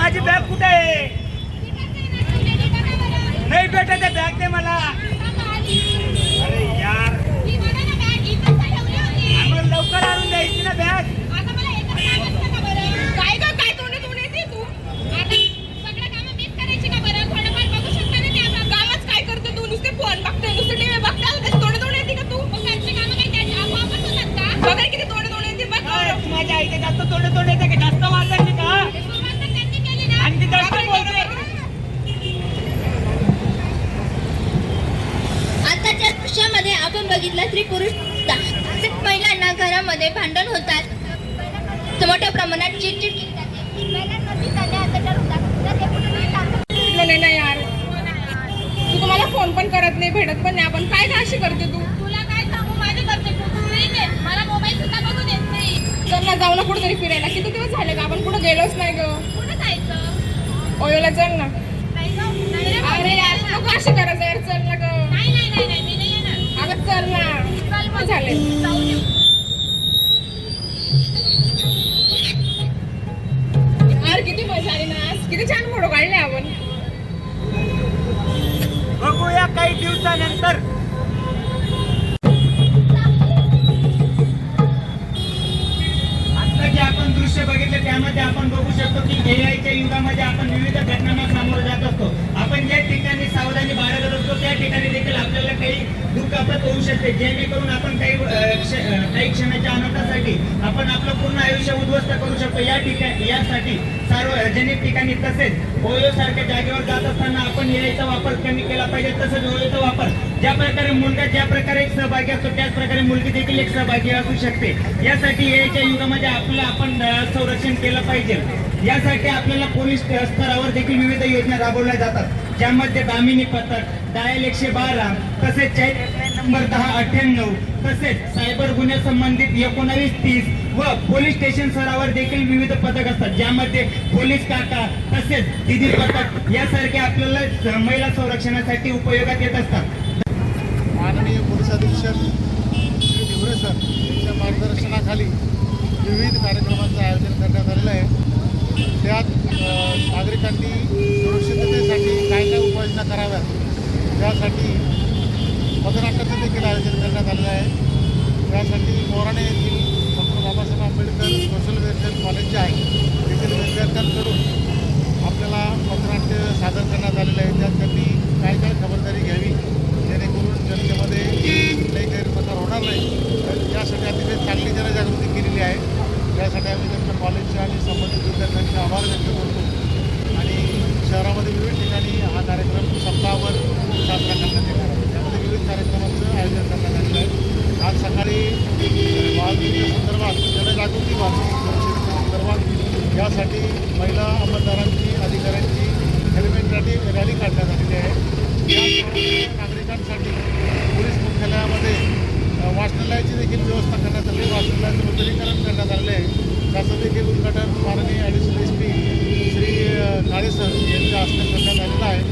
माझी बॅग कुठे आहे? नाही भेटत आहे बॅग दे मला. बघितलं स्त्री पुरुष महिलांना घरामध्ये भांडण होतात. मोठ्या प्रमाणात चिडचिड केली जाते. नाही यार. तू तुम्हाला फोन पण करत नाही भेटत पण नाही. आपण काय काय अशी करते तू? तुला काय सांगू? माझे करते मला मोबाईल सुद्धा बघू देत नाही. चल ना जाऊ ना कुठेतरी फिरायला. किती दिवस झाले का आपण कुठं गेलोच नाही ग. कुठं जायचं? ओयोला चल ना. अरे यार नको अशी करायचं यार. चल ना ग. किती छान फोटो काढले आपण. बघूया काही दिवसानंतर. आता जे आपण दृश्य बघितले त्यामध्ये आपण बघू शकतो की एआयच्या युगामध्ये आपण विविध घटनांना सामोरं जात असतो. आपण ज्या ठिकाणी सावधानी बाळगत असतो त्या ठिकाणी देखील आपल्याला काही दुखापत होऊ शकते. जेणेकरून आपण काही काही क्षणाच्या आनंदासाठी आपण आपलं पूर्ण आयुष्य उद्ध्वस्त करू शकतो. या ठिकाणी यासाठी सार्वजनिक ठिकाणी तसेच ओयो सारख्या जागेवर जात असताना आपण एआयचा वापर कमी केला पाहिजे तसंच ओयोचा वापर ज्या प्रकारे मुलगा ज्या प्रकारे एक सहभागी असतो त्याच प्रकारे मुलगी देखील एक सहभागी असू शकते. यासाठी एआयच्या युगामध्ये आपलं आपण संरक्षण केलं पाहिजे. यासाठी आपल्याला पोलीस स्तरावर देखील विविध योजना राबवल्या जातात. ज्यामध्ये दामिनी पथक डायल एकशे बारा तसेच चाईल्ड नंबर दहा अठ्ठ्याण्णव. तसेच सायबर गुन्ह्या संबंधित एकोणावीस तीस व पोलीस स्टेशन स्तरावर देखील विविध पथक असतात. ज्यामध्ये पोलीस काका तसेच दिदी पथक यासारखे आपल्याला महिला संरक्षणासाठी उपयोगात येत असतात. माननीय पोलीस अधीक्षक श्री ढिवरे सर यांच्या मार्गदर्शनाखाली विविध कार्यक्रमांचं आयोजन करण्यात आलेलं आहे. त्यात नागरिकांनी सुरक्षिततेसाठी काय काय उपाययोजना कराव्यात त्यासाठी मतदान देखील आयोजन करण्यात आलेलं आहे. त्यासाठी मोराणे येथील doctor Babasaheb Ambedkar social welfare college जे आहे. तेथील विद्यार्थ्यांकडून आपल्याला पथनाट्य सादर करण्यात आलेलं आहे. त्यात त्यांनी काय काय खबरदारी घ्यावी? जेणेकरून जनतेमध्ये कुठलाही गैरप्रकार होणार नाही. तर यासाठी अतिशय चांगली जनजागृती केलेली आहे. त्यासाठी आम्ही त्यांच्या कॉलेजचे आणि संबंधित विद्यार्थ्यांचे आभार व्यक्त करतो. आणि शहरामध्ये विविध ठिकाणी हा कार्यक्रम सप्ताहभर साजरा करण्यात येणार आहे त्यामध्ये विविध कार्यक्रमांचं आयोजन करण्यात आलेलं आहे आज सकाळी कामगिरी संदर्भात जनजागृती वाहतूक संदर्भात यासाठी महिला अंमलदारांची अधिकाऱ्यांची हेल्मेट रॅली रॅली काढण्यात आलेली आहे. याचबरोबर नागरिकांसाठी पोलीस मुख्यालयामध्ये वाचनालयाची देखील व्यवस्था करण्यात आली वाचनालयाचं नूतनीकरण करण्यात आलेलं आहे. त्याचं देखील उद्घाटन माननीय additional S P Shri Kale sir यांच्या हस्ते करण्यात आलेलं आहे.